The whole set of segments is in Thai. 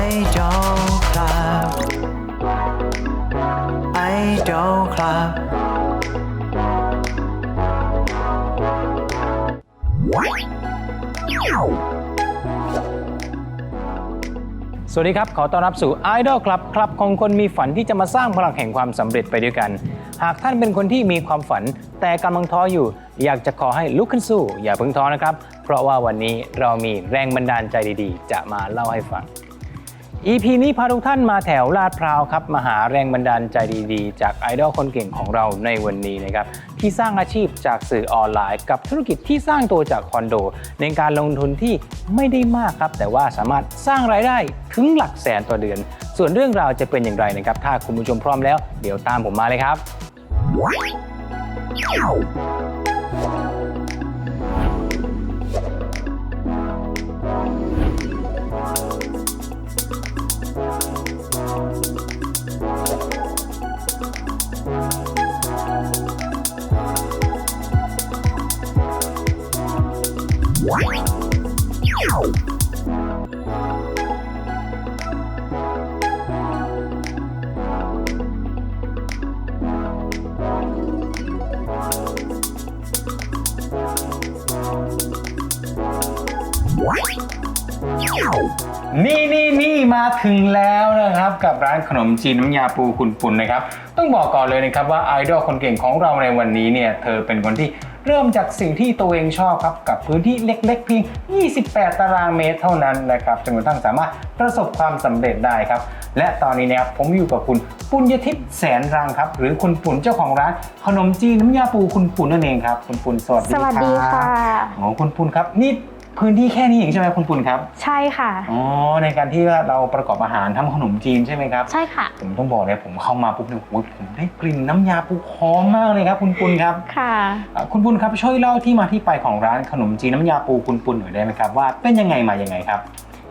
ไอดอลครับไอดอลครับสวัสดีครับ ขอต้อนรับสู่ Idol Club คลับของคนมีฝันที่จะมาสร้างพลังแห่งความสำเร็จไปด้วยกัน หากท่านเป็นคนที่มีความฝันแต่กำลังท้ออยู่ อยากจะขอให้ลุกขึ้นสู้ อย่าเพิ่งท้อนะครับ เพราะว่าวันนี้เรามีแรงบันดาลใจดีๆ จะมาเล่าให้ฟัง EP นี้พาทุกท่านมาแถวลาดพร้าวครับมาหาแรงบันดาลใจดีๆ จากไอดอลคนเก่งของเราในวันนี้นะครับที่สร้างอาชีพจากสื่อออนไลน์ กับธุรกิจที่สร้างตัวจากคอนโด ในการลงทุนที่ไม่ได้มากครับ แต่ว่าสามารถสร้างรายได้ถึงหลักแสนต่อเดือน ส่วนเรื่องราวจะเป็นอย่างไรนะครับ ถ้าคุณผู้ชมพร้อมแล้วเดี๋ยวตามผมมาเลยครับ นี่ ถึงแล้วนะครับกับร้านขนมจีนน้ำยาปูคุณปุ่นนะครับ ต้องบอกก่อนเลยนะครับว่าไอดอลคนเก่งของเราในวันนี้เนี่ยเธอเป็นคนที่เริ่มจากสิ่งที่ตัวเองชอบครับกับพื้นที่เล็กๆ เพียง 28 ตารางเมตรเท่านั้นนะครับจนกระทั่งสามารถประสบความสำเร็จได้ครับ และตอนนี้นะครับผมอยู่กับคุณปุญญทิพย์แสนรังครับ หรือคุณปุ่นเจ้าของร้าน ขนมจีนน้ำยาปูคุณปุ่นนั่นเองครับคุณปุ่นสวัสดีสวัสดีรับค่ะอ๋อคุณปุ่นครับนี่ พื้นที่แค่นี้เองใช่ไหมคุณปุ่นครับใช่ค่ะ อ๋อในการที่ว่าเราประกอบอาหารทำขนมจีนใช่ไหมครับ ใช่ค่ะ ผมต้องบอกเลยผมเข้ามาปุ๊บเนี่ยโอ้ยผมได้กลิ่นน้ำยาปูหอมมากเลยครับ คุณปุณครับค่ะ อะคุณปุณครับช่วยเล่าที่มาที่ไปของร้านขนมจีนน้ำยาปูคุณปุณหน่อยได้ไหมครับว่าเป็นยังไงมายังไงครับ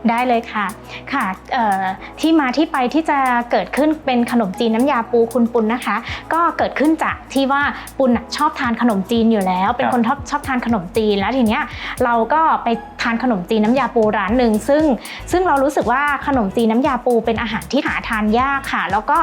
ได้เลยค่ะค่ะเอ่อที่มาที่ไปที่จะเกิดขึ้นเป็นขนมจีนน้ำยาปูคุณปุณนะคะ ก็เกิดขึ้นจากที่ว่าปุณน่ะชอบทานขนมจีนอยู่แล้ว เป็นคนชอบชอบทานขนมจีนแล้วทีเนี้ยเราก็ไปทานขนมจีนน้ำยาปูร้านหนึ่งซึ่งซึ่งเรารู้สึกว่าขนมจีนน้ำยาปูเป็นอาหารที่หาทานยากค่ะ แล้วก็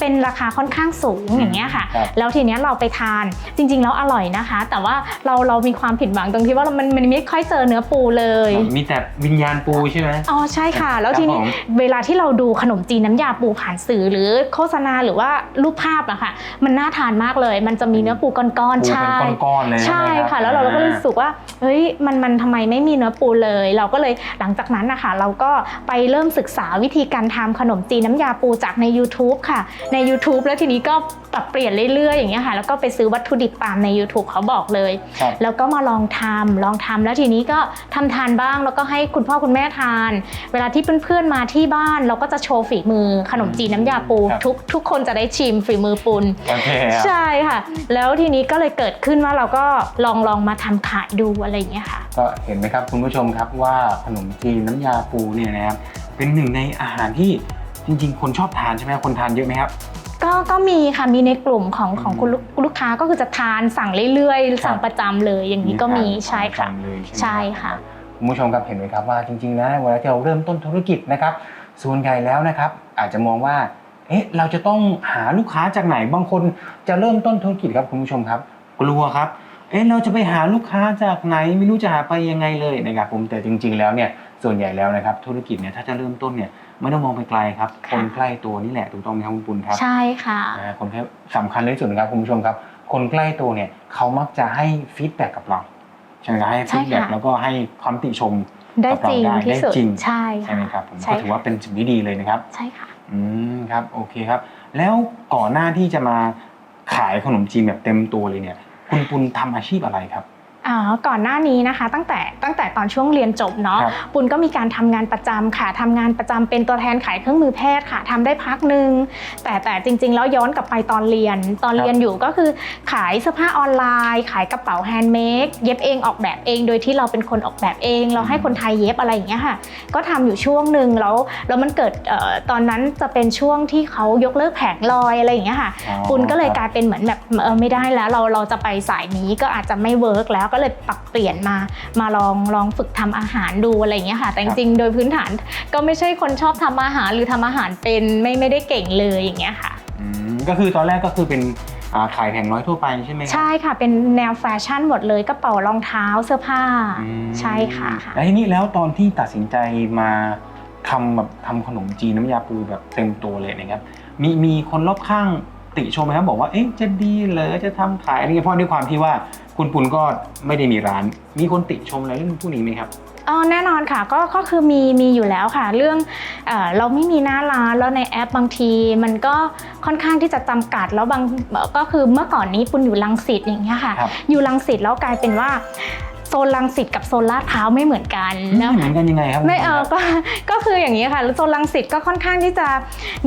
เป็นราคาค่อนข้างสูงอย่างเงี้ยค่ะครับแล้วทีเนี้ยเราไปทานจริง ๆ แล้วอร่อยนะคะ แต่ว่าเราเรามีความผิดหวังตรงที่ว่ามันมันไม่ค่อยเจอเนื้อปูเลย มีแต่วิญญาณปูใช่ไหมอ๋อใช่ค่ะ แล้วครับทีนี้ผม เวลาที่เราดูขนมจีนน้ำยาปูผ่านสื่อหรือโฆษณาหรือว่ารูปภาพอะค่ะมันน่าทานมากเลย มันจะมีเนื้อปูก้อนปูๆใช่ เป็นก้อนๆเลยใช่ไหมรับค่ะ แล้วเราก็รู้สึกว่าเฮ้ยมันมันทำไมไม่มีเนื้อปูเลย เราก็เลยหลังจากนั้นนะคะเราก็ไปเริ่มศึกษาวิธีการทำขนมจีนน้ำยาปูจากใน YouTube ค่ะ ใน YouTube แล้วทีนี้ก็ปรับเปลี่ยนเรื่อยๆอย่างเงี้ยค่ะแล้วก็ไปซื้อวัตถุดิบตามใน YouTube เขาบอกเลย ครับ แล้วก็มาลองทำลองทำแล้วทีนี้ก็ทำทานบ้างแล้วก็ให้คุณพ่อคุณแม่ทานเวลาที่เพื่อนๆมาที่บ้าน เราก็จะโชว์ฝีมือขนมจีนน้ำยาปูครับทุกทุกคนจะได้ชิมฝีมือปุณโอเคครับ ใช่ค่ะ แล้วทีนี้ก็เลยเกิดขึ้นว่าเราก็ลองลองมาทำขายดูอะไรอย่างเงี้ยค่ะ ก็เห็นไหมครับคุณผู้ชมครับว่าขนมจีนน้ำยาปูเนี่ยนะครับเป็นหนึ่งในอาหารที่จริง ๆ คนชอบทานใช่ไหมคนทานเยอะไหมครับ ก็ก็มีค่ะมีในกลุ่มของของคุณลูกลูกค้าก็คือจะทานสั่งเรื่อยครับๆสั่งประจำเลยอย่างนี้ก็มีทานใช่ค่ะประจำเลยใช่ไหมใช่ค่ะ คุณผู้ชมครับเห็นไหมครับว่าจริงๆแล้วเวลาที่เราเริ่มต้นธุรกิจนะครับส่วนใหญ่แล้วนะครับอาจจะมองว่าเอ๊ะเราจะต้องหาลูกค้าจากไหนบางคนจะเริ่มต้นธุรกิจครับคุณผู้ชมครับ กลัวครับเอ๊ะเราจะไปหาลูกค้าจากไหนไม่รู้จะหาไปยังไงเลยนะครับผมแต่จริง ๆ แล้วเนี่ยส่วนใหญ่แล้วนะครับธุรกิจเนี่ยถ้าจะเริ่มต้นเนี่ยไม่ต้องมองไปไกลครับค่ะคนใกล้ตัวนี่แหละถูกต้องไหมครับคุณปุณครับใช่ค่ะนะคนที่สำคัญเลยที่สุดนะครับคุณผู้ชมครับ คนใกล้ตัวเนี่ยเขามักจะให้ฟีดแบ็กกับเรา ใช่ไหมครับให้ใช่ฟีดแบ็กค่ะแล้วก็ให้ความติชมได้กับเราจริงได้ที่สุดได้จริงใช่ใช่ไหมครับผมใช่ก็ถือว่าเป็นสิ่งที่ดีเลยนะครับ ใช่ค่ะอืมครับโอเคครับ แล้วก่อนหน้าที่จะมาขายขนมจีนแบบเต็มตัวเลยเนี่ย คุณปุณทำอาชีพอะไรครับอ่า ก่อนหน้านี้นะคะ ตั้งแต่ตั้งแต่ตอนช่วงเรียนจบเนาะครับปุณก็มีการทำงานประจำค่ะทำงานประจำเป็นตัวแทนขายเครื่องมือแพทย์ค่ะทำได้พักหนึ่งแต่แต่จริง ๆ แล้วย้อนกลับไปตอนเรียน ตอนครับเรียนอยู่ก็คือขายเสื้อผ้าออนไลน์ ขายกระเป๋าแฮนด์เมดเย็บเองออกแบบเอง โดยที่เราเป็นคนออกแบบเอง เราให้คนไทยเย็บอะไรอย่างเงี้ยค่ะ ก็ทำอยู่ช่วงหนึ่งแล้วแล้วมันเกิดเอ่อตอนนั้นจะเป็นช่วงที่เขายกเลิกแผงลอยอะไรอย่างเงี้ยค่ะอ๋อปุณก็เลยครับกลายเป็นเหมือนแบบเออไม่ได้แล้วเราเราจะไปสายนี้ก็อาจจะไม่เวิร์กแล้วก็เลยปรับเปลี่ยนมามาลองลองฝึกทำอาหารดูอะไรอย่างเงี้ยค่ะ แต่จริงๆโดยพื้นฐานก็ไม่ใช่คนชอบทำอาหารหรือทำอาหารเป็นไม่ไม่ได้เก่งเลยอย่างเงี้ยค่ะอืมก็คือตอนแรกก็คือเป็นอ่าขายแผงร้อยทั่วไปใช่ไหมครับใช่ค่ะ เป็นแนวแฟชั่นหมดเลยกระเป๋ารองเท้าเสื้อผ้าอืมใช่ค่ะแล้วทีนี้แล้วตอนที่ตัดสินใจมาทำแบบทำขนมจีนน้ำยาปูแบบเต็มตัวเลยนะครับมีมีคนรอบข้างติชมไหมครับบอกว่าเอ๊ะจะดีเหรอจะทำขายอะไรเงี้ยเพราะด้วยความที่ว่า คุณปุณก็ไม่ได้มีร้าน มีคนติชมอะไรเรื่องพวกนี้ไหมครับ อ๋อแน่นอนค่ะก็ก็คือมีมีอยู่แล้วค่ะ เรื่องเออเราไม่มีหน้าร้านแล้วในแอปบางที มันก็ค่อนข้างที่จะจำกัดแล้วบางก็คือเมื่อก่อนนี้ปุณอยู่ลังสิตอย่างเงี้ยค่ะ ครับ อยู่ลังสิตแล้วกลายเป็นว่า โซนลังสิตกับโซนลาดพร้าวไม่เหมือนกันนะเหมือนกันยังไงครับไม่เออคุณปุณครับก็ก็คืออย่างนี้ค่ะแล้วโซนลังสิตก็ค่อนข้างที่จะ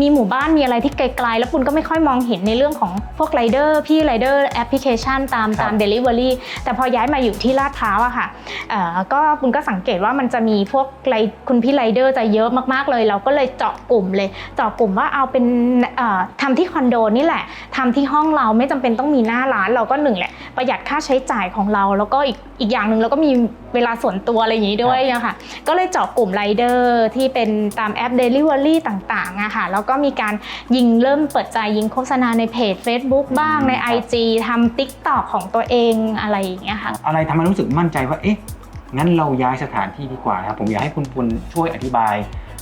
มีหมู่บ้านมีอะไรที่ไกลๆ แล้วปุณก็ไม่ค่อยมองเห็นในเรื่องของพวกไรเดอร์พี่ไรเดอร์แอปพลิเคชันตามครับตาม Delivery แต่พอย้ายมาอยู่ที่ลาดพร้าวอะค่ะเอ่อก็ปุณก็สังเกตว่ามันจะมีพวกไรคุณพี่ไรเดอร์จะเยอะมากๆเลย เราก็เลยเจาะกลุ่มเลยเจาะกลุ่มว่าเอาเป็นเอ่อทำที่คอนโดนี่แหละทำที่ห้องเราไม่จำเป็นต้องมีหน้าร้านเราก็หนึ่งแหละประหยัดค่าใช้จ่ายของเราแล้วก็อีกอีกอย่างหนึ่งเราก็มีเวลาส่วนตัวอะไรอย่างนี้ด้วยอะค่ะก็เลยเจาะกลุ่มไรเดอร์ที่เป็นตามแอป Delivery ต่างๆอะค่ะแล้วก็มีการยิงเริ่มเปิดใจยิงโฆษณาในเพจ Facebook บ้างในครับ IG ทำ TikTok ของตัวเองอะไรอย่างเงี้ยค่ะอะไรทำให้รู้สึกมั่นใจว่าเอ๊ะงั้นเราย้ายสถานที่ดีกว่านะครับผมอยากให้คุณปุณช่วยอธิบาย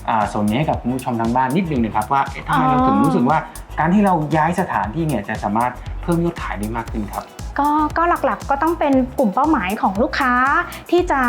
อ่าส่วนนี้ให้กับคุณผู้ชมทางบ้านนิดนึงนะครับว่าเอ๊ะทำไมเราถึงรู้สึกว่าการที่เราย้ายสถานที่เนี่ยจะสามารถเพิ่มยอดขายได้มากขึ้นครับ ก็ก็หลักๆก็ต้องเป็นกลุ่มเป้าหมายของลูกค้าที่จะ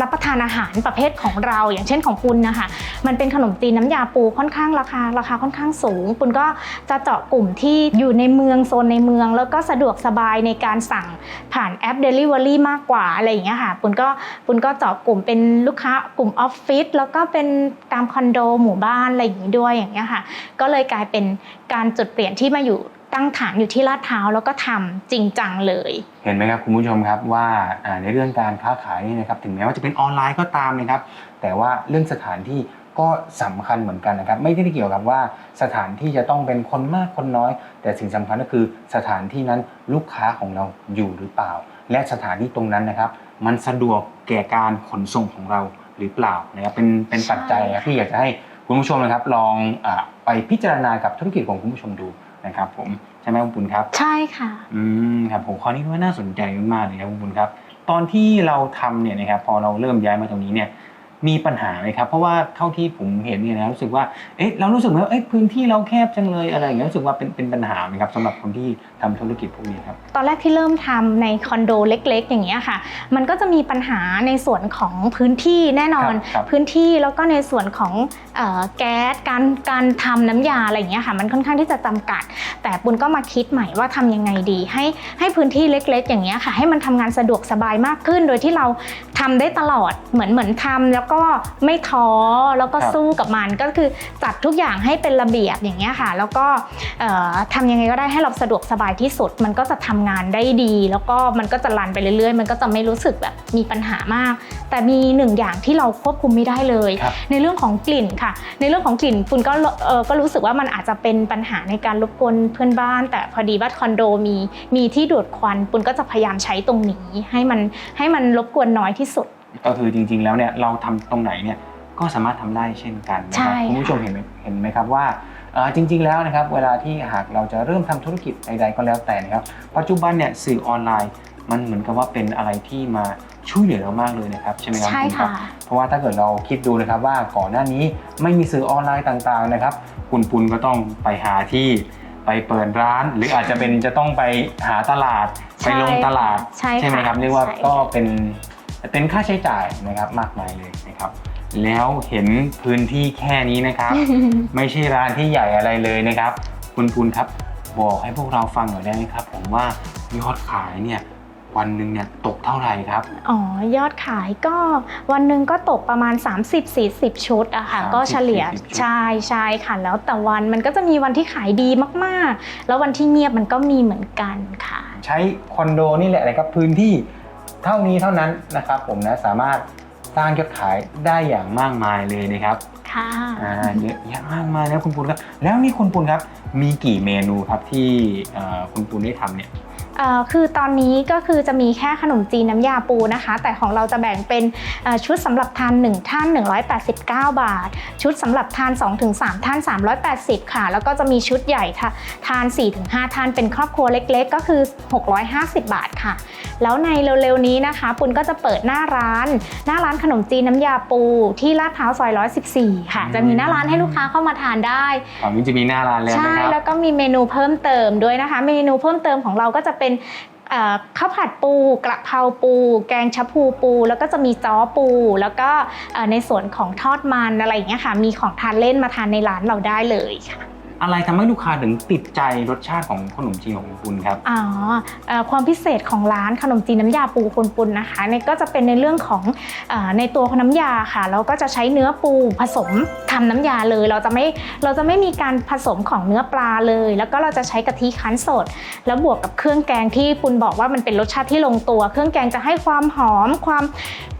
รับประทานอาหารประเภทของเรา อย่างเช่นของปุณนะคะ มันเป็นขนมจีนน้ำยาปูค่อนข้างราคาราคาค่อนข้างสูงปุณก็จะเจาะกลุ่มที่อยู่ในเมืองโซนในเมือง แล้วก็สะดวกสบายในการสั่งผ่านแอป Delivery มากกว่าอะไรอย่างเงี้ยค่ะปุณก็ปุณก็เจาะกลุ่มเป็นลูกค้ากลุ่มออฟฟิศแล้วก็เป็นตามคอนโดหมู่บ้านอะไรอย่างงี้ด้วยอย่างเงี้ยค่ะ ก็เลยกลายเป็นการจุดเปลี่ยนที่มาอยู่ ตั้งฐานอยู่ที่ลาดพร้าวแล้วก็ทำจริงจังเลย เห็นไหมครับคุณผู้ชมครับว่าอ่าในเรื่องการค้าขายนี่นะครับถึงแม้ว่าจะเป็นออนไลน์ก็ตามนะครับ แต่ว่าเรื่องสถานที่ก็สำคัญเหมือนกันนะครับ ไม่ได้เกี่ยวกับว่าสถานที่จะต้องเป็นคนมากคนน้อย แต่สิ่งสำคัญก็คือสถานที่นั้นลูกค้าของเราอยู่หรือเปล่า และสถานที่ตรงนั้นนะครับ มันสะดวกแก่การขนส่งของเราหรือเปล่านะครับเป็นเป็นปัจจัยนะครับที่อยากจะให้คุณผู้ชมนะครับลองอาไปพิจารณากับธุรกิจของคุณผู้ชมดู นะครับ ผมใช่ไหมคุณปุณครับ ใช่ค่ะ อืมครับผมข้อนี้ว่าน่าสนใจมากๆเลยครับคุณบุญครับ ตอนที่เราทำเนี่ยนะครับพอเราเริ่มย้ายมาตรงนี้เนี่ย มีปัญหาไหมครับ เพราะว่าเท่าที่ผมเห็นเนี่ยนะรู้สึกว่าเอ๊ะเรารู้สึกว่าเอ๊ะพื้นที่เราแคบจังเลยอะไรอย่างเงี้ยรู้สึกว่าเป็นเป็นปัญหาไหมครับสำหรับคนที่ทำธุรกิจพวกนี้ครับตอนแรกที่เริ่มทำในคอนโดเล็ก ๆ อย่างเงี้ยค่ะ มันก็จะมีปัญหาในส่วนของพื้นที่แน่นอนครับครับพื้นที่แล้วก็ในส่วนของเอ่อแก๊สการการทำน้ำยาอะไรอย่างเงี้ยค่ะมันค่อนข้างที่จะจำกัด แต่ปุณก็มาคิดใหม่ว่าทำยังไงดี ให้ให้พื้นที่เล็ก ๆ อย่างเงี้ยค่ะ ให้มันทำงานสะดวกสบายมากขึ้น โดยที่เราทำได้ตลอดเหมือนเหมือนทำแล้วก็ไม่ท้อแล้วก็ครับสู้กับมันก็คือจัดทุกอย่างให้เป็นระเบียบอย่างเงี้ยค่ะ แล้วก็เอ่อทำยังไงก็ได้ให้เราสะดวกสบายที่สุด มันก็จะทำงานได้ดี แล้วก็มันก็จะรันไปเรื่อยๆ มันก็จะไม่รู้สึกแบบมีปัญหามาก แต่มีหนึ่งอย่างที่เราควบคุมไม่ได้เลยครับในเรื่องของกลิ่นค่ะ ในเรื่องของกลิ่นคุณก็เออก็รู้สึกว่ามันอาจจะเป็นปัญหาในการรบกวนเพื่อนบ้าน แต่พอดีว่าคอนโดมีมีที่ดูดควันปุณก็จะพยายามใช้ตรงนี้ให้มันให้มันรบกวนน้อยที่สุด ก็คือจริง ๆ แล้วเนี่ยเราทำตรงไหนเนี่ยก็สามารถทำได้เช่นกันนะคใช่รับค่ะ คุณผู้ชมเห็นไหมเห็นไหมครับว่าเอ่อจริง ๆ แล้วนะครับเวลาที่หากเราจะเริ่มทำธุรกิจใดๆก็แล้วแต่นะครับปัจจุบันเนี่ยสื่อออนไลน์ มันเหมือนกับว่าเป็นอะไรที่มาช่วยเหลือเรามากเลยนะครับใช่ไหมครับใช่ณรับ ค่ะ เพราะว่าถ้าเกิดเราคิดดูนะครับว่าก่อนหน้านี้ไม่มีสื่อออนไลน์ต่างๆนะครับ คุณปุณก็ต้องไปหาที่ไปเปิดร้าน หรืออาจจะเป็นจะต้องไปหาตลาด ใช่ไปลงตลาดใช่ค่ะไหมครับเรียกว่าใช่ ก็เป็น เป็นค่าใช้จ่ายนะครับมากมายเลยนะครับ แล้วเห็นพื้นที่แค่นี้นะครับ ไม่ใช่ร้านที่ใหญ่อะไรเลยนะครับ คุณปุณครับบอกให้พวกเราฟังหน่อยได้ไหมครับ ผมว่ายอดขายเนี่ยวันหนึ่งเนี่ยตกเท่าไหร่ครับ อ๋อ ยอดขายก็วันหนึ่งก็ตกประมาณ 30-40 ชุดอะค่ะ30-40ก็เฉลี่ยชุดใช่ใช่ค่ะแล้วแต่วันมันก็จะมีวันที่ขายดีมากๆ แล้ววันที่เงียบมันก็มีเหมือนกันค่ะ ใช้คอนโดนี่แหละนะครับพื้นที่ เท่านี้เท่านั้นนะครับ ผมนะสามารถสร้างยอดขายได้อย่างมากมายเลยนะครับค่ะอ่าเยอะแยะมากมายนะคุณปุณครับแล้วนี่คุณปุณครับมีกี่เมนูครับที่เอ่อคุณปุณได้ทำเนี่ยเอ่อ คือตอนนี้ก็คือจะมีแค่ขนมจีนน้ำยาปูนะคะ แต่ของเราจะแบ่งเป็นเอ่อชุดสำหรับทาน1ท่าน 189 บาท ชุดสำหรับทาน 2-3 ท่าน 380 ค่ะ แล้วก็จะมีชุดใหญ่ค่ะทาน 4-5 ท่านเป็นครอบครัวเล็กๆ ก็คือ 650 บาทค่ะ แล้วในเร็วๆนี้นะคะ ปุณก็จะเปิดหน้าร้าน หน้าร้านขนมจีนน้ำยาปูที่ลาดพร้าวซอย 114 ค่ะ จะมีหน้าร้านให้ลูกค้าเข้ามาทานได้ตอนนี้จะมีหน้าร้านแล้วใช่นะครับแล้วก็มีเมนูเพิ่มเติมด้วยนะคะ เมนูเพิ่มเติมของเราก็จะเป็นเป็นข้าวผัดปู กระเพราปู แกงชะพูปู แล้วก็จะมีจ้อปู แล้วก็ในส่วนของทอดมันอะไรอย่างเงี้ยค่ะ มีของทานเล่นมาทานในร้านเราได้เลยค่ะ อะไรทำให้ลูกค้าถึงติดใจรสชาติของขนมจีนของคุณปุณครับ อ๋อเอ่อความพิเศษของร้านขนมจีนน้ำยาปูคุณปุณนะคะเนี่ยก็จะเป็นในเรื่องของเออในตัวขน้ำยาค่ะเราก็จะใช้เนื้อปูผสมทำน้ำยาเลย เราจะไม่เราจะไม่มีการผสมของเนื้อปลาเลย แล้วก็เราจะใช้กะทิคั้นสด แล้วบวกกับเครื่องแกงที่ปุณบอกว่ามันเป็นรสชาติที่ลงตัว เครื่องแกงจะให้ความหอมความ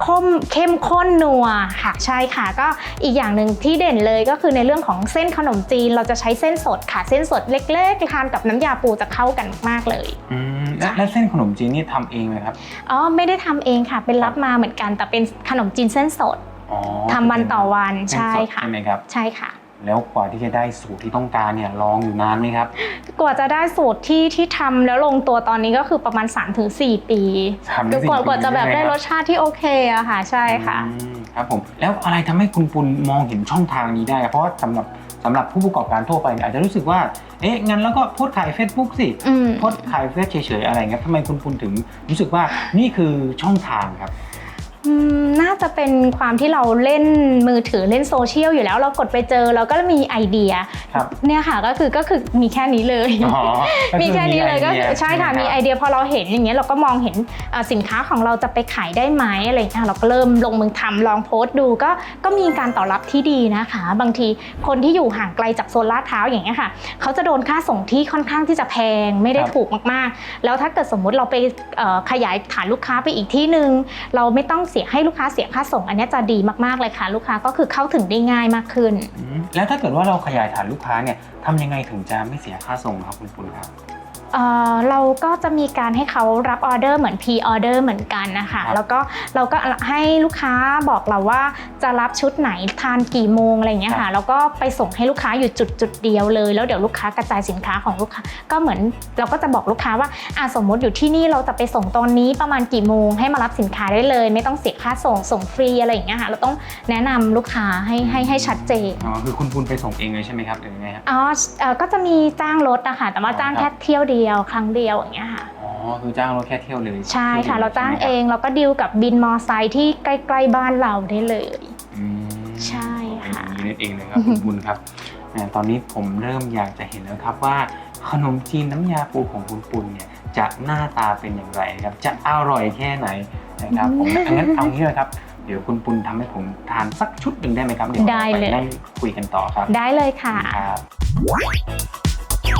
คมเข้มข้นนัวค่ะใช่ค่ะ ก็อีกอย่างหนึ่งที่เด่นเลยก็คือในเรื่องของเส้นขนมจีนเราจะใช้เส้นสดค่ะ เส้นสดเล็กๆทานกับน้ำยาปูจะเข้ากันมากๆเลยอืมและและเส้นขนมจีนนี่ทำเองเลยครับอ๋อไม่ได้ทำเองค่ะ เป็นรับมาเหมือนกัน แต่เป็นขนมจีนเส้นสดอ๋อทำวันต่อวันเส้นใช่สดค่ะใช่ไหมครับใช่ค่ะ แล้วกว่าที่จะได้สูตรที่ต้องการเนี่ยลองอยู่นานไหมครับ กว่าจะได้สูตรที่ที่ทำแล้วลงตัวตอนนี้ก็คือประมาณ 3-4 ปีสามถึงสี่กว่ากว่าจะแบบปีใช่ได้ไหมรครับสชาติที่โอเคอะค่ะ ใช่ค่ะอืมครับผมแล้วอะไรทำให้คุณปุณมองเห็นช่องทางนี้ได้ เพราะว่าสำหรับ สำหรับผู้ประกอบการทั่วไปเนี่ยอาจจะรู้สึกว่า เอ๊ะ งั้นแล้วก็โพสต์ขาย Facebook สิ อืม โพสต์ขายเฟซเฉยๆอะไรเงี้ยทำไมคุณปุณถึงรู้สึกว่านี่คือช่องทางครับอืม น่าจะเป็นความที่เราเล่นมือถือเล่นโซเชียลอยู่แล้วเรากดไปเจอเราก็มีไอเดียครับเนี่ยค่ะก็คือก็คือมีแค่นี้เลยอ๋อก็มีแค่นี้เลยก็ไอคืดีอใช่ค่ะไหมีไอรับเดียพอเราเห็นอย่างเงี้ยเราก็มองเห็นเอ่อสินค้าของเราจะไปขายได้ไหมอะไรอย่างเงี้ยเราก็เริ่มลงมือทำลองโพสต์ดูก็ก็มีการตอบรับที่ดีนะคะ บางทีคนที่อยู่ห่างไกลจากโซนลาดพร้าวอย่างเงี้ยค่ะเขาจะโดนค่าส่งที่ค่อนข้างที่จะแพงไม่ได้ครับถูกมากๆ แล้วถ้าเกิดสมมุติเราไปเอ่อขยายฐานลูกค้าไปอีกที่หนึ่งเราไม่ต้องเสียให้ลูกค้าเสียค่าส่ง อันนี้จะดีมากๆเลยค่ะ ลูกค้าก็คือเข้าถึงได้ง่ายมากขึ้น แล้วถ้าเกิดว่าเราขยายฐานลูกค้าเนี่ยทำยังไงถึงจะไม่เสียค่าส่งครับคุณปุณครับ เอ่อเราก็จะมีการให้เขารับออเดอร์เหมือน P ออเดอร์เหมือนกันนะคะครับแล้วก็เราก็ให้ลูกค้าบอกเราว่าจะรับชุดไหนทานกี่โมงอะไรอย่างเงี้ยครัค่ะบแล้วก็ไปส่งให้ลูกค้าอยู่จุดจุดเดียวเลย แล้วเดี๋ยวลูกค้ากระจายสินค้าของลูกค้าก็เหมือนเราก็จะบอกลูกค้าว่าอะสมมติอยู่ที่นี่เราจะไปส่งตอนนี้ประมาณกี่โมงให้มารับสินค้าได้เลย ไม่ต้องเสียค่าส่งส่งฟรีอะไรอย่างเงี้ยค่ะเราต้องแนะนำลูกค้าให้ให้ให้ชัดเจนอ๋อคือคุณปุณไปส่งเองเลยใช่ไหมครับหรือยังไงครับอ๋อเอ่อก็จะมีจ้างรถนะคะแต่ว่าจ้างอ๋อครัแค่บเที่ยวเดียวครั้งเดียวอย่างเงี้ยค่ะอ๋อคือจ้างรถแค่เที่ยวเลยใช่ค่ะที่ยวเราจ้างใช่ไหมคเองเราก็ดีลกับบินมอไซค์ที่ใกล้ ๆ บ้านเราได้เลยอืมใช่ค่ะอย่างนี้นั่นเองนะครับคุณบุญครับแหมตอนนี้ผมเริ่มอยากจะเห็นแล้วครับว่าขนมจีนน้ำยาปูของคุณปุณเนี่ยจะหน้าตาเป็นอย่างไรครับจะอร่อยแค่ไหนนะครับผมงั้นเอางี้เลยครับเดี๋ยวคุณปุณทำให้ผมทานสักชุดหนึ่งได้ไหมครับเดี๋ยวได้เราเลยไปนั่งคุยกันต่อครับ ได้เลยค่ะ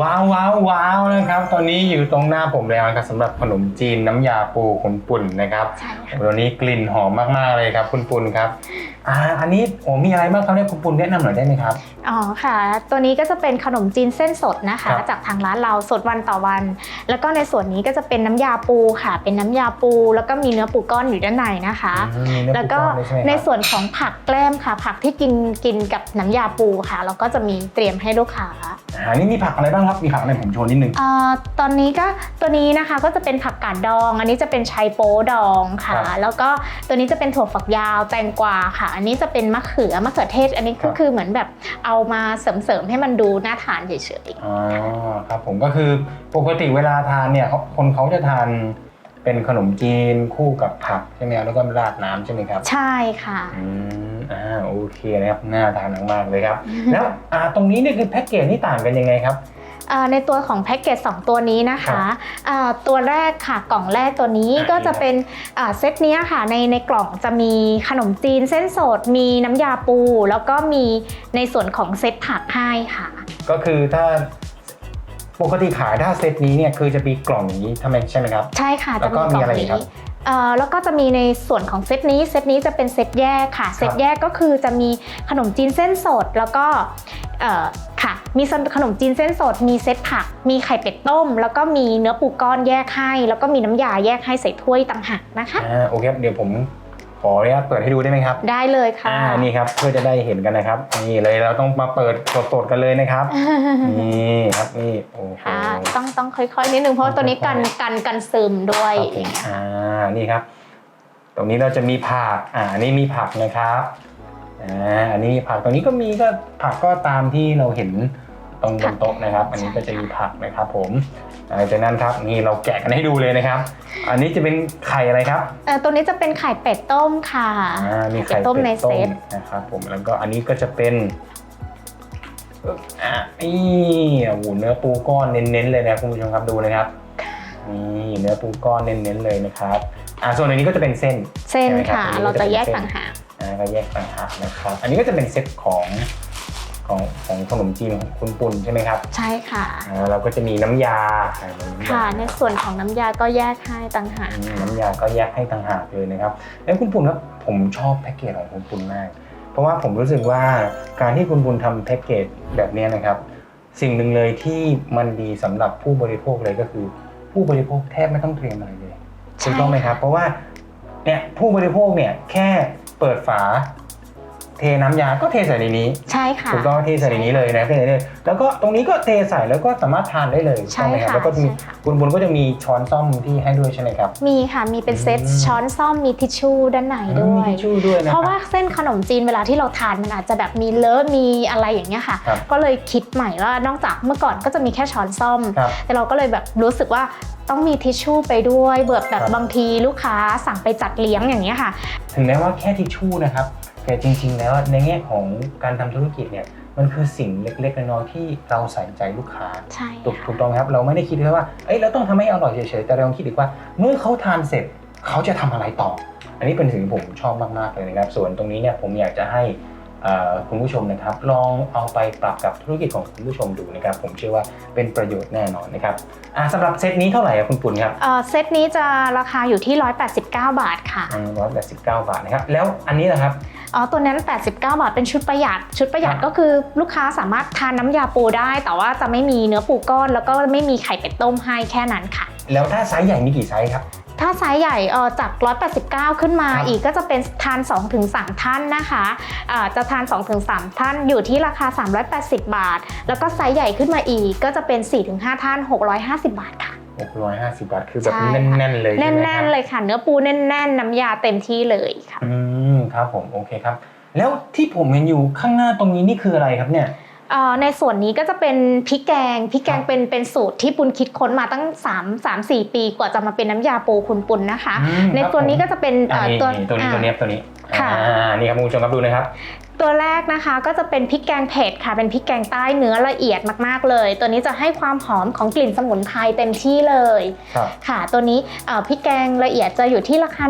ว้าวว้าวว้าวนะครับ ตอนนี้อยู่ตรงหน้าผมแล้วนะครับสำหรับขนมจีนน้ำยาปูคุณปุ่นนะครับใช่ค่ะวันนี้กลิ่นหอมมากๆเลยครับ คุณปุณครับอ่าอันนี้โอ้มีอะไรบ้างครับเนี่ยคุณปุณแนะนำหน่อยได้ไหมครับ อ๋อค่ะ ตัวนี้ก็จะเป็นขนมจีนเส้นสดนะคะ ครับ จากทางร้านเราสดวันต่อวัน แล้วก็ในส่วนนี้ก็จะเป็นน้ำยาปูค่ะ เป็นน้ำยาปู แล้วก็มีเนื้อปูก้อนอยู่ด้านในนะคะ อืมมีเนื้อแล้วปูก็ก้อนด้วยใช่ไหมในครับ ส่วนของผักแกล้มค่ะ ผักที่กินกินกับน้ำยาปูค่ะ เราก็จะมีเตรียมให้ลูกค้าอ่านี่มีผักอะไรบ้างครับมีผักอะไรผมโชว์นิดนึงเอ่อตอนนี้ก็ตัวนี้นะคะก็จะเป็นผักกาดดอง อันนี้จะเป็นไชโป๊ดองค่ะครับแล้วก็ตัวนี้จะเป็นถั่วฝักยาวแตงกวาค่ะ อันนี้จะเป็นมะเขือมะเขือเทศ อันนี้ครัก็บคือเหมือนแบบเอามาเสริมๆให้มันดูน่าทานเฉยอ๋อครับผมก็คือปกติเวลาทานเนี่ยเขาคนเขาจะทานเป็นขนมจีนคู่กับผักใช่ไหมครับแล้วก็ราดน้ำใช่ไหมครับๆใช่ค่ะอืมอ่าโอเคนะครับน่าทานมากๆเลยครับ แล้วอ่าตรงนี้เนี่ยคือแพ็กเกจนี่ต่างกันยังไงครับเอ่อ ในตัวของแพ็กเกจ2 ตัวนี้นะคะเอ่อตัวแรกค่ะกล่องแรกตัวนี้อะก็จะเป็นอ่าเซตเนี้ยค่ะในในกล่องจะมีขนมจีนเส้นสด มีน้ำยาปู แล้วก็มีในส่วนของเซตผักให้ค่ะ ก็คือถ้าปกติขายถ้าเซตนี้เนี่ยคือจะมีกล่องอย่างนี้ทำไมใช่ไหมครับ ใช่ค่ะแล้จะวก็มีกล่มีองอะไรอีกนี้ครับเอ่อแล้วก็จะมีในส่วนของเซตนี้ เซตนี้จะเป็นเซตแยกค่ะ เซตแยกก็คือจะมีขนมจีนเส้นสด แล้วก็ เอ่อค่ะ มีขนมจีนเส้นสด มีเซตผัก มีไข่เป็ดต้ม แล้วก็มีเนื้อปูก้อนแยกให้ แล้วก็มีน้ำยาแยกให้ใส่ถ้วยต่างหากนะคะ อ่าโอเคครับเดี๋ยวผมขออนุญาตเปิดให้ดูได้ไหมครับได้เลยค่ะ อ่านี่ครับเพื่อจะได้เห็นกันนะครับนี่เลยเราต้องมาเปิดสดๆกันเลยนะครับ นี่ครับนี่โอ้โห ค่ะต้องต้องค่อยๆนิดนึงเพราะว่าตัวนี้กันกันกันซึมด้วยครับผมอ่า นี่ครับ ตรงนี้เราจะมีผัก อ่าอันนี้มีผักนะครับ อ่าอันนี้มีผักตรงนี้ก็มีก็ผักก็ตามที่เราเห็นตรงบนโต๊ะนะครับ อันนี้ก็จะมีผักนะครับ ผมหลังจากนั้นครับนี่เราแกะกันให้ดูเลยนะครับ อันนี้จะเป็นไข่อะไรครับเอ่อตัวนี้จะเป็นไข่เป็ดต้มค่ะอ่ามีไข่เป็ดต้มในเป็ดเซต้ตมนะครับผมแล้วก็อันนี้ก็จะเป็นอ่านี่โอ้โหเนื้อปูก้อนเน้นๆเลยนะคุณผู้ชมครับดูนะครับนี่เนื้อปูก้อนเน้นๆเลยนะครับอ่าส่วนอันนี้ก็จะเป็นเส้นเส้นใช่ไหมครับค่ะอันนี้เราก็จะจะเป็นแยกเส้นต่างหากอ่า ก็แยกต่างหากนะครับ อันนี้ก็จะเป็นเซตของของของขนมจีนของคุณปุ่นใช่ไหมครับใช่ค่ะอ่าเราก็จะมีน้ำยาอ่าน้ำยาค่ะ ในส่วนของน้ำยาก็แยกให้ต่างหากอืมน้ำยาก็แยกให้ต่างหากเลยนะครับแล้วคุณปุ่นครับผมชอบแพ็กเกจของคุณปุ่นมาก เพราะว่าผมรู้สึกว่าการที่คุณปุ่นทำแพ็กเกจแบบเนี้ยนะครับ สิ่งหนึ่งเลยที่มันดีสำหรับผู้บริโภคเลยก็คือ ผู้บริโภคแทบไม่ต้องเตรียมอะไรเลยใช่ถูกต้องไหมครับ เพราะว่าเนี่ยผู้บริโภคเนี่ยแค่ เปิดฝา เทน้ำยาก็เทใส่ในนี้ ใช่ค่ะถูกต้องเทใส่ในนี้เลยนะเทใส่ในนี้แล้วก็ตรงนี้ก็เทใส่แล้วก็สามารถทานได้เลยใช่ถูกต้องไหมครับค่ะแล้วก็มีใช่ค่ะคุณบุญก็จะมีช้อนซ่อมที่ให้ด้วยใช่ไหมครับ มีค่ะมีเป็นเซตอืมช้อนซ่อมมีทิชชู่ด้านในด้วมียทิชชู่ด้วยนะเพราะคว่าบเส้นขนมจีนเวลาที่เราทานมันอาจจะแบบมีเลอะมีอะไรอย่างเงี้ยค่ะครับก็เลยคิดใหม่ว่านอกจากเมื่อก่อนก็จะมีแค่ช้อนซ่อมครับแต่เราก็เลยแบบรู้สึกว่าต้องมีทิชชู่ไปด้วยเบื่อแบบครับบางทีลูกค้าสั่งไปจัดเลี้ยงอย่างเงี้ยค่ะ ถึงแม้ว่าแค่ทิชชู่นะครับ แต่จริง ๆ แล้วในแง่ของการทำธุรกิจเนี่ยมันคือสิ่งเล็กๆน้อยๆที่เราใส่ใจลูกค้าใช่ถูกค่ะถูกต้องครับเราไม่ได้คิดแค่ว่าเอ้ยเราต้องทำให้อร่อยเฉยๆแต่เราต้องคิดอีกว่า เมื่อเขาทานเสร็จเขาจะทำอะไรต่อ อันนี้เป็นสิ่งที่ผมชอบมากๆเลยนะครับส่วนตรงนี้เนี่ยผมอยากจะให้เอ่อ คุณผู้ชมนะครับ ลองเอาไปปรับกับธุรกิจของคุณผู้ชมดูนะครับ ผมเชื่อว่าเป็นประโยชน์แน่นอนนะครับอะสำหรับเซตนี้เท่าไหร่อะคุณปุ่นครับเอ่อเซตนี้จะราคาอยู่ที่ 189 บาทค่ะร้อยแปดสิบเก้าบาทนะครับ แล้วอันนี้นะครับอ๋อตัวนั้น 89 บาท เป็นชุดประหยัด ชุดประหยัดครับก็คือลูกค้าสามารถทานน้ำยาปูได้ แต่ว่าจะไม่มีเนื้อปูก้อน แล้วก็ไม่มีไข่เป็ดต้มให้แค่นั้นค่ะ แล้วถ้าไซส์ใหญ่มีกี่ไซส์ครับ ถ้าไซส์ใหญ่เอ่อจาก 189 ขึ้นมาครับอีกก็จะเป็นทาน 2-3 ท่านนะคะอ่าจะทาน 2-3 ท่านอยู่ที่ราคา 380 บาท แล้วก็ไซส์ใหญ่ขึ้นมาอีกก็จะเป็น 4-5 ท่าน 650 บาทค่ะ650 บาทคือแบบใช่แน่นๆเลยแใช่ไหมคน่รันบๆเลยค่ะ เนื้อปูแน่นๆ น้ำยาเต็มที่เลยค่ะ อืมครับผมโอเคครับ แล้วที่ผมเห็นอยู่ข้างหน้าตรงนี้นี่คืออะไรครับเนี่ยเอ่อ ในส่วนนี้ก็จะเป็นพริกแกงพริกแกงครับเป็นเป็นสูตรที่ปุณคิดค้นมาตั้ง 3 3 4 ปีกว่าจะมาเป็นน้ำยาปูคุณปุณนะคะอืมในครับตัวนี้ผมก็จะเป็นอ่าเอ่อนี่ตัวนี่ตัวนี้อ่าตัวนี้ตัวนี้ค่ะอ่านี่ครับคุณผู้ชมครับดูนะครับ ตัวแรกนะคะก็จะเป็นพริกแกงเผ็ดค่ะ เป็นพริกแกงใต้เนื้อละเอียดมากๆเลย ตัวนี้จะให้ความหอมของกลิ่นสมุนไพรเต็มที่เลยครับค่ะ ตัวนี้เอ่อพริกแกงละเอียดจะอยู่ที่ราคา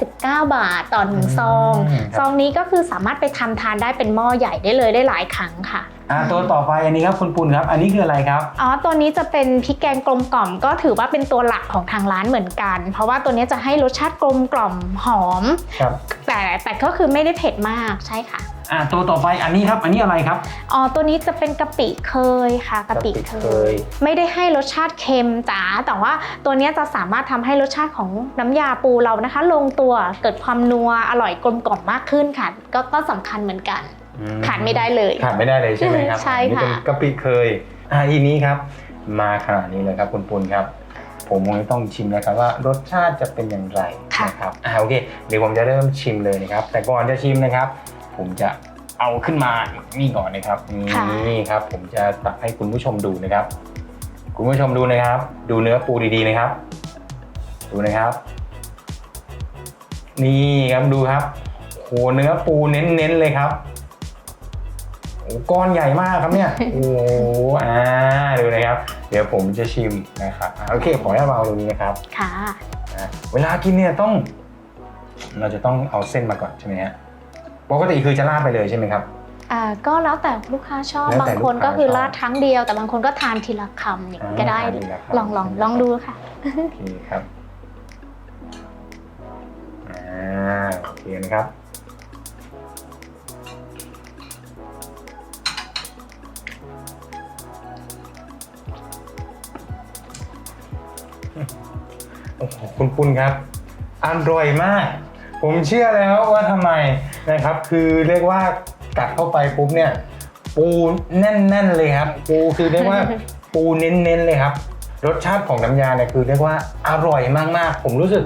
189 บาทต่อหนึ่งซองอืมครับซองนี้ก็คือสามารถไปทำทานได้เป็นหม้อใหญ่ได้เลยได้หลายครั้งค่ะอ่าตัวต่อไปอันนี้ครับคุณปุณครับ อันนี้คืออะไรครับอ๋อตัวนี้จะเป็นพริกแกงกลมกล่อม ก็ถือว่าเป็นตัวหลักของทางร้านเหมือนกัน เพราะว่าตัวนี้จะให้รสชาติกลมกล่อมหอมครับแต่แต่ก็คือไม่ได้เผ็ดมากใช่ค่ะ อ่าตัวต่อไปอันนี้ครับ อันนี้อะไรครับ อ๋อ ตัวนี้จะเป็นกะปิเคยค่ะกะปิกะปิเคเคยยไม่ได้ให้รสชาติเค็มจ๋า แต่ว่าตัวนี้จะสามารถทำให้รสชาติของน้ำยาปูเรานะคะ ลงตัว เกิดความนัว อร่อยกลมกล่อมมากขึ้นค่ะ ก็ก็สำคัญเหมือนกันอืขาดไม่ได้เลย ขาดไม่ได้เลยใช่ไหมครับ ใช่อันนี้ค่ะเป็นกะปิเคย อ่าทีนี้ครับ มาขนาดนี้เลยครับคุณปุณครับผมคงจะต้องชิมนะครับว่ารสชาติจะเป็นอย่างไรค่ะนะครับอ่าโอเคเดี๋ยวผมจะเริ่มชิมเลยนะครับ แต่ก่อนจะชิมนะครับ ผมจะเอาขึ้นมานี่ก่อนนะครับนี่ครับ ผมจะตักให้คุณผู้ชมดูนะครับ คุณผู้ชมดูนะครับ ดูเนื้อปูดีๆนะครับ ดูนะครับ นี่ครับดูครับโหเนื้อปูเน้นๆเลยครับโอ้ก้อนใหญ่มากครับเนี่ยโอ้อ่าดูนะครับ เดี๋ยวผมจะชิมนะครับอ่าโอเคขอให้เราตรงนี้นะครับ ค่ะอ่าเวลากินเนี่ยต้อง เราจะต้องเอาเส้นมาก่อนใช่ไหมฮะ ปกติคือจะราดไปเลยใช่ไหมครับ อ่าก็แล้วแต่ลูกค้าชอบแล้วบาแต่งลูกคนค้าก็คือชอบ ราดครั้งเดียว แต่บางคนก็ทานทีละคำอย่างนี้ก็ได้ทานทีละคำลองลองลองดูค่ะ โอเคครับอ่าโอเคนะครับโอ้โหคุณปุณครับอร่อยมาก ผมเชื่อแล้วว่าทำไม นะครับ คือเรียกว่ากัดเข้าไปปุ๊บเนี่ย ปูแน่นๆเลยครับ ปูคือเรียกว่าปูเน้นๆเลยครับ รสชาติของน้ำยาเนี่ยคือเรียกว่าอร่อยมากๆ ผมรู้สึก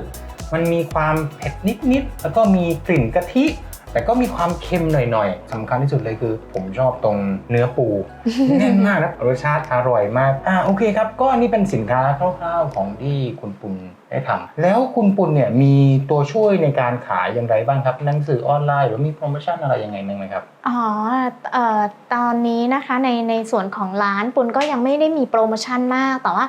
มันมีความเผ็ดนิดๆ แล้วก็มีกลิ่นกะทิ แต่ก็มีความเค็มหน่อยๆสำคัญที่สุดเลยคือ ผมชอบตรงเนื้อปู แน่นมากนะรสชาติอร่อยมาก อ่าโอเคครับ ก็อันนี้เป็นสินค้าคร่าวๆของที่คุณปุณ ได้ทำแล้วคุณปุณเนี่ยมีตัวช่วยในการขายอย่างไรบ้างครับ หนังสือออนไลน์หรือมีโปรโมชั่นอะไรยังไงบ้างไหมครับอ๋อเอ่อตอนนี้นะคะในในส่วนของร้านปุณก็ยังไม่ได้มีโปรโมชั่นมาก แต่ว่า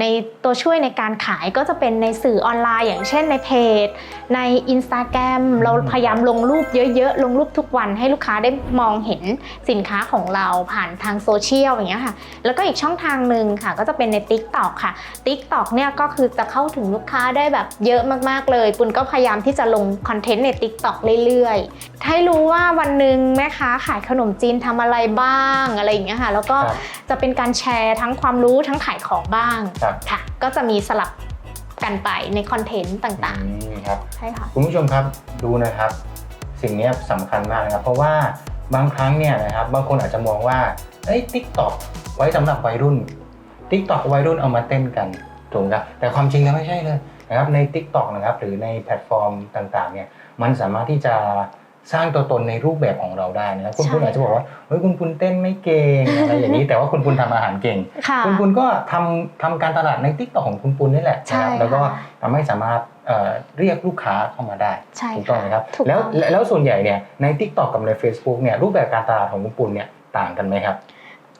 ในตัวช่วยในการขายก็จะเป็นในสื่อออนไลน์ อย่างเช่นในเพจ ใน Instagram เราพยายามลงรูปเยอะๆ ลงรูปทุกวันให้ลูกค้าได้มองเห็นสินค้าของเราผ่านทางโซเชียลอย่างเงี้ยค่ะ แล้วก็อีกช่องทางหนึ่งค่ะ ก็จะเป็นใน TikTok ค่ะ TikTok เนี่ยก็คือจะเข้าถึงลูกค้าได้แบบเยอะมากๆเลย ปุณก็พยายามที่จะลงคอนเทนต์ใน TikTok เรื่อยๆ ให้รู้ว่าวันหนึ่งแม่ค้าขายขนมจีนทำอะไรบ้างอะไรอย่างเงี้ยค่ะ แล้วก็ครับจะเป็นการแชร์ทั้งความรู้ทั้งขายของบ้างครับค่ะ ก็จะมีสลับ กันไปในคอนเทนต์ต่างอืมครับ ๆ ใช่ค่ะ คุณผู้ชมครับดูนะครับ สิ่งเนี้ยสำคัญมากนะครับ เพราะว่าบางครั้งเนี่ยนะครับบางคนอาจจะมองว่าเอ้ยทิกตอกไว้สำหรับวัยรุ่นทิกตอกวัยรุ่นเอามาเต้นกันถูกไหมครับแต่ความจริงแล้วไม่ใช่เลยนะครับใน Tik t o อกนะครับหรือในแพลตฟอร์มต่างๆเนี่ยมันสามารถที่จะ สร้างตัวตนในรูปแบบของเราได้นะครับคุณใช่คุณอาจจะบอกว่าเฮ้ยคุณคุณเต้นไม่เก่งอะไรอย่างนี้ แต่ว่าคุณคุณทำอาหารเก่งค่ะคุณปุณก็ทำทำการตลาดในทิกตอกของคุณปุณนี่แหละใช่นะครับแล้วก็ค่ะทำให้สามารถเอ่อเรียกลูกค้าเข้ามาได้ใช่ถูกต้องค่ะไหมครับถูกแล้วต้องแล้วส่วนใหญ่เนี่ยใน Tik t o อกกับใน Facebook เนี่ยรูปแบบการตลาดของคุณปุณเนี่ยต่างกันไหมครับ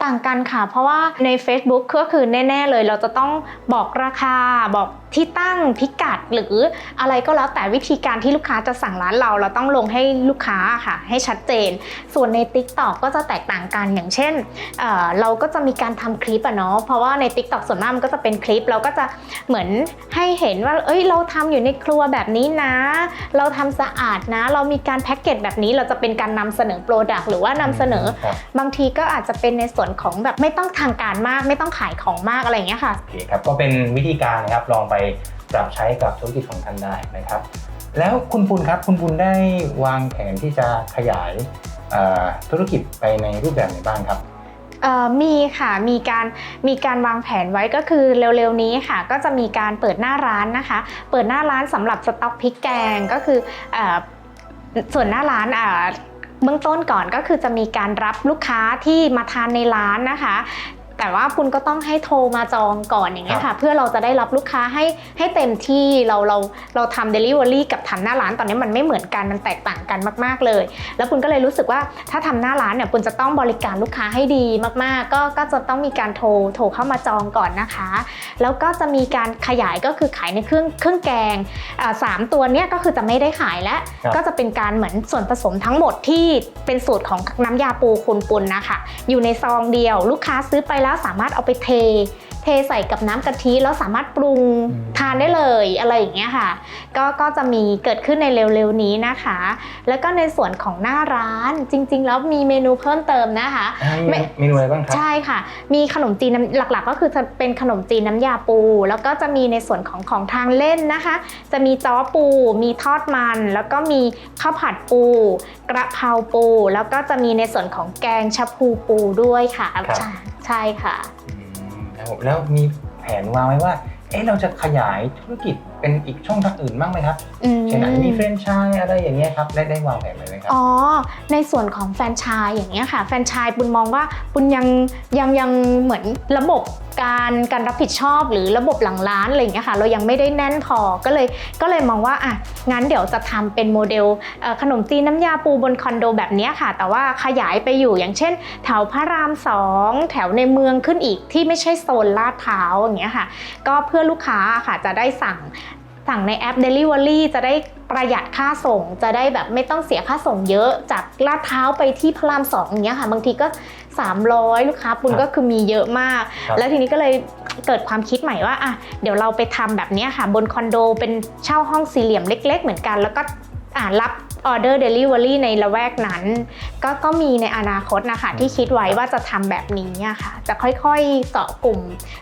ต่างกันค่ะ เพราะว่าใน Facebook ก็คือแน่ ๆ เลย เราจะต้องบอกราคาบอก ที่ตั้งพิกัดหรืออะไรก็แล้วแต่วิธีการที่ลูกค้าจะสั่งร้านเรา เราต้องลงให้ลูกค้าค่ะ ให้ชัดเจน ส่วนใน TikTok ก็จะแตกต่างกันอย่างเช่นเอ่อเราก็จะมีการทำคลิปอะเนาะเพราะว่าใน TikTok ส่วนมากมันก็จะเป็นคลิป เราก็จะเหมือนให้เห็นว่าเอ้ยเราทำอยู่ในครัวแบบนี้นะ เราทำสะอาดนะ เรามีการแพ็กเกจแบบนี้เราจะเป็นการนำเสนอโปรดักต์หรือว่านำเสนอครับบางทีก็อาจจะเป็นในส่วนของแบบไม่ต้องทางการมาก ไม่ต้องขายของมากอะไรอย่างเงี้ยค่ะโอเคครับก็เป็นวิธีการนะครับลองไปปรับใช้กับธุรกิจของท่านได้นะครับ แล้วคุณปุณครับคุณปุณได้วางแผนที่จะขยายธุรกิจไปในรูปแบบไหนบ้างครับมีค่ะมีการมีการวางแผนไว้ก็คือเร็วๆนี้ค่ะ ก็จะมีการเปิดหน้าร้านนะคะ เปิดหน้าร้านสำหรับสต็อกพริกแกงก็คืออส่วนหน้าร้านเบื้องต้นก่อนก็คือจะมีการรับลูกค้าที่มาทานในร้านนะคะ แต่ว่าคุณก็ต้องให้โทรมาจองก่อนอย่างเงี้ยค่ะ เพื่อเราจะได้รับลูกค้าให้ให้เต็มที่เราเราเราทำเดลิเวอรี่กับทำหน้าร้านตอนนี้มันไม่เหมือนกันมันแตกต่างกันมาก ๆเลย แล้วคุณก็เลยรู้สึกว่าถ้าทำหน้าร้านเนี่ยคุณจะต้องบริการลูกค้าให้ดีมากๆ ก็ก็จะต้องมีการโทรโทรเข้ามาจองก่อนนะคะ แล้วก็จะมีการขยายก็คือขายในเครื่องเครื่องแกงอ่าสามตัวเนี้ยก็คือจะไม่ได้ขายแล้วครับก็จะเป็นการเหมือนส่วนผสมทั้งหมดที่เป็นสูตรของน้ำยาปูคุณปุนนะคะอยู่ในซองเดียวลูกค้าซื้อไปแล้วสามารถเอาไปเท เทใส่กับน้ำกะทิแล้วสามารถปรุงอืมทานได้เลยอะไรอย่างเงี้ยค่ะ ก็ก็จะมีเกิดขึ้นในเร็วๆนี้นะคะ แล้วก็ในส่วนของหน้าร้านจริง ๆ แล้วมีเมนูเพิ่มเติมนะคะอ่ามีไม่เมนูอะไรบ้างครับใช่ค่ะ มีขนมจีนน้ำหลัก ๆ ก็คือจะเป็นขนมจีนน้ำยาปู แล้วก็จะมีในส่วนของของทางเล่นนะคะ จะมีจ้อปู มีทอดมัน แล้วก็มีข้าวผัดปู กระเพราปู แล้วก็จะมีในส่วนของแกงชะพูปูด้วยค่ะครับใช่ใช่ ใช่ค่ะ อืมครับผมแล้วมีแผนวางไว้ว่า เอ๊ะเราจะขยายธุรกิจ เป็นอีกช่องทางอื่นบ้างไหมครับอืม เช่นอาจจะมีแฟรนไชส์อะไรอย่างเงี้ยครับได้ได้วางแผนไว้ไหมครับ อ๋อ ในส่วนของแฟรนไชส์อย่างเงี้ยค่ะ แฟรนไชส์ปุณมองว่าปุณยังยังยังเหมือนระบบการการรับผิดชอบหรือระบบหลังร้านอะไรอย่างเงี้ยค่ะ เรายังไม่ได้แน่นพอก็เลยก็เลยมองว่าอะงั้นเดี๋ยวจะทำเป็นโมเดลเอ่อขนมจีนน้ำยาปูบนคอนโดแบบเนี้ยค่ะ แต่ว่าขยายไปอยู่อย่างเช่น แถวพระรามสองแถวในเมืองขึ้นอีกที่ไม่ใช่โซนลาดพร้าวอย่างเงี้ยค่ะ ก็เพื่อลูกค้าค่ะจะได้สั่ง สั่งในแอป Delivery จะได้ประหยัดค่าส่ง จะได้แบบไม่ต้องเสียค่าส่งเยอะ จากลาดพร้าวไปที่พระรามสองอย่างเงี้ยค่ะ บางทีก็ 300 ลูกค้าปุณครับก็คือมีเยอะมากครับแล้วทีนี้ก็เลยเกิดความคิดใหม่ว่าอะเดี๋ยวเราไปทำแบบเนี้ยค่ะ บนคอนโดเป็นเช่าห้องสี่เหลี่ยมเล็ก ๆ เหมือนกันแล้วก็อ่า รับออเดอร์เดลิเวอรี่ในละแวกนั้น ก็ก็มีในอนาคตนะคะ ที่คิดไว้ว่าจะทำแบบนี้อะค่ะ จะค่อยๆเจาะกลุ่ม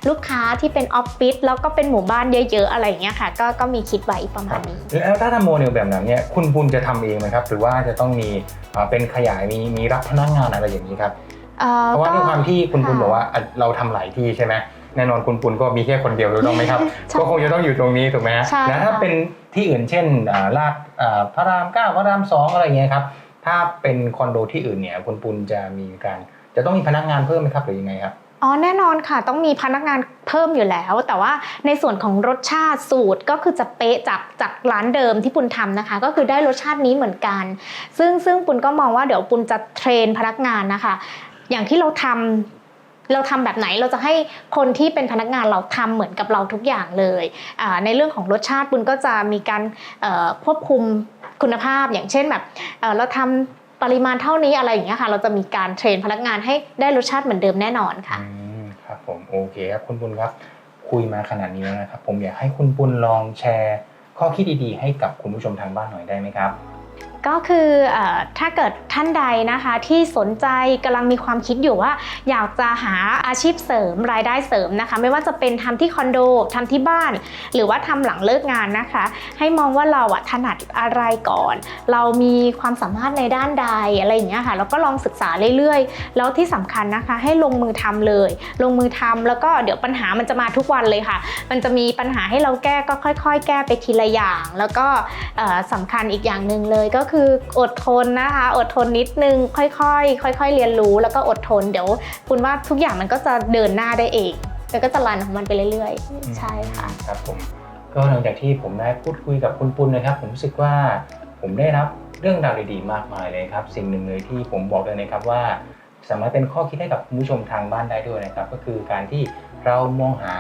ลูกค้าที่เป็นออฟฟิศแล้วก็เป็นหมู่บ้านเยอะ ๆ อะไรอย่างเงี้ยค่ะ ก็ก็มีคิดไว้ประมาณนี้ แล้วถ้าทำโมเดลแบบนั้นเนี่ยคุณปุณจะทำเองไหมครับ หรือว่าจะต้องมีเอ่อเป็นขยายมีมีรับพนักงานอะไรอย่างนี้ครับอ่เพราะว่าด้วยความที่คุณปุณค่ะบอกว่าอะเราทำหลายที่ใช่ไหมแน่นอนคุณปุณก็มีแค่คนเดียวถูกต้องไหมครับใช่ก็คงจะต้องอยู่ตรงนี้ถูกไหมฮะใช่แล้วถ้าค่ะเป็นที่อื่นเช่นลาดพระรามเก้าพระรามสองอะไรเงี้ยครับ ถ้าเป็นคอนโดที่อื่นเนี่ยคุณปุณจะมีการจะต้องมีพนักงานเพิ่มไหมครับหรือยังไงครับอ๋อแน่นอนค่ะต้องมีพนักงานเพิ่มอยู่แล้ว แต่ว่าในส่วนของรสชาติสูตรก็คือจะเป๊ะจากจากร้านเดิมที่ปุณทำนะคะ ก็คือได้รสชาตินี้เหมือนกัน ซึ่งซึ่งปุณก็มองว่าเดี๋ยวปุณจะเทรนพนักงานนะคะ อย่างที่เราทำ เราทำแบบไหนเราจะให้คนที่เป็นพนักงานเราทำเหมือนกับเราทุกอย่างเลยในเรื่องของรสชาติปุณก็จะมีการควบคุมคุณภาพอย่างเช่นแบบเราทำปริมาณเท่านี้อะไรอย่างเงี้ยค่ะ เราจะมีการเทรนพนักงานให้ได้รสชาติเหมือนเดิมแน่นอนค่ะอืมครับผมโอเคครับคุณปุณครับคุยมาขนาดนี้แล้วนะครับ ผมอยากให้คุณปุณลองแชร์ข้อคิดดีๆ ให้กับคุณผู้ชมทางบ้านหน่อยได้ไหมครับ ก็คืออถ้าเกิดท่านใดนะคะที่สนใจกำลังมีความคิดอยู่ว่า อยากจะหาอาชีพเสริมรายได้เสริมนะคะ ไม่ว่าจะเป็นทำที่คอนโดทำที่บ้าน หรือว่าทำหลังเลิกงานนะคะ ให้มองว่าเราอะถนัดอะไรก่อน เรามีความสามารถในด้านใดอะไรอย่างเงี้ยค่ะแล้วก็ลองศึกษาเรื่อยๆ แล้วที่สำคัญนะคะ ให้ลงมือทำเลย ลงมือทำแล้วก็เดี๋ยวปัญหามันจะมาทุกวันเลยค่ะ มันจะมีปัญหาให้เราแก้ก็ค่อย ๆ แก้ไปทีละอย่าง แล้วก็เอ่อสำคัญอีกอย่างหนึ่งเลยก็คืออดทนนะคะ อดทนนิดนึง ค่อยๆ ค่อย ๆ เรียนรู้แล้วก็อดทน เดี๋ยวคุณว่าทุกอย่างมันก็จะเดินหน้าได้เองแล้วก็จะรันของมันไปเรื่อยๆ ใช่ค่ะ ครับผม ก็หลังจากที่ผมได้พูดคุยกับคุณปุณนะครับ ผมรู้สึกว่าผมได้รับเรื่องราวดีๆ มากมายเลยครับ สิ่งหนึ่งเลยที่ผมบอกเลยนะครับว่า สามารถเป็นข้อคิดให้กับคุณผู้ชมทางบ้านได้ด้วยนะครับ ก็คือการที่เรามองหา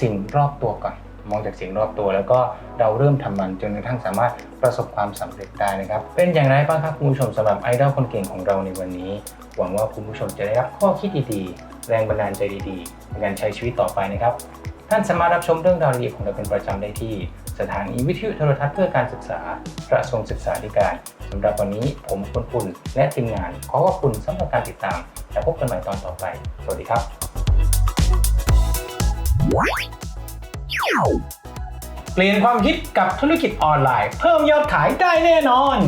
สิ่งรอบตัวก่อน มองจากสิ่งรอบตัว แล้วก็เราเริ่มทำมันจนกระทั่งสามารถประสบความสำเร็จได้นะครับ เป็นอย่างไรบ้างครับคุณผู้ชมสำหรับไอดอลคนเก่งของเราในวันนี้ หวังว่าคุณผู้ชมจะได้รับข้อคิดดีๆ แรงบันดาลใจดีๆ ในการใช้ชีวิตต่อไปนะครับ ท่านสามารถรับชมเรื่องราวดีๆของเราเป็นประจำได้ที่สถานีวิทยุโทรทัศน์เพื่อการศึกษากระทรวงศึกษาธิการสำหรับวันนี้ผมคุณปุณและทีมงานขอขอบคุณสำหรับการติดตาม และพบกันใหม่ตอนต่อไป สวัสดีครับ เปลี่ยนความคิดกับธุรกิจออนไลน์ เพิ่มยอดขายได้แน่นอน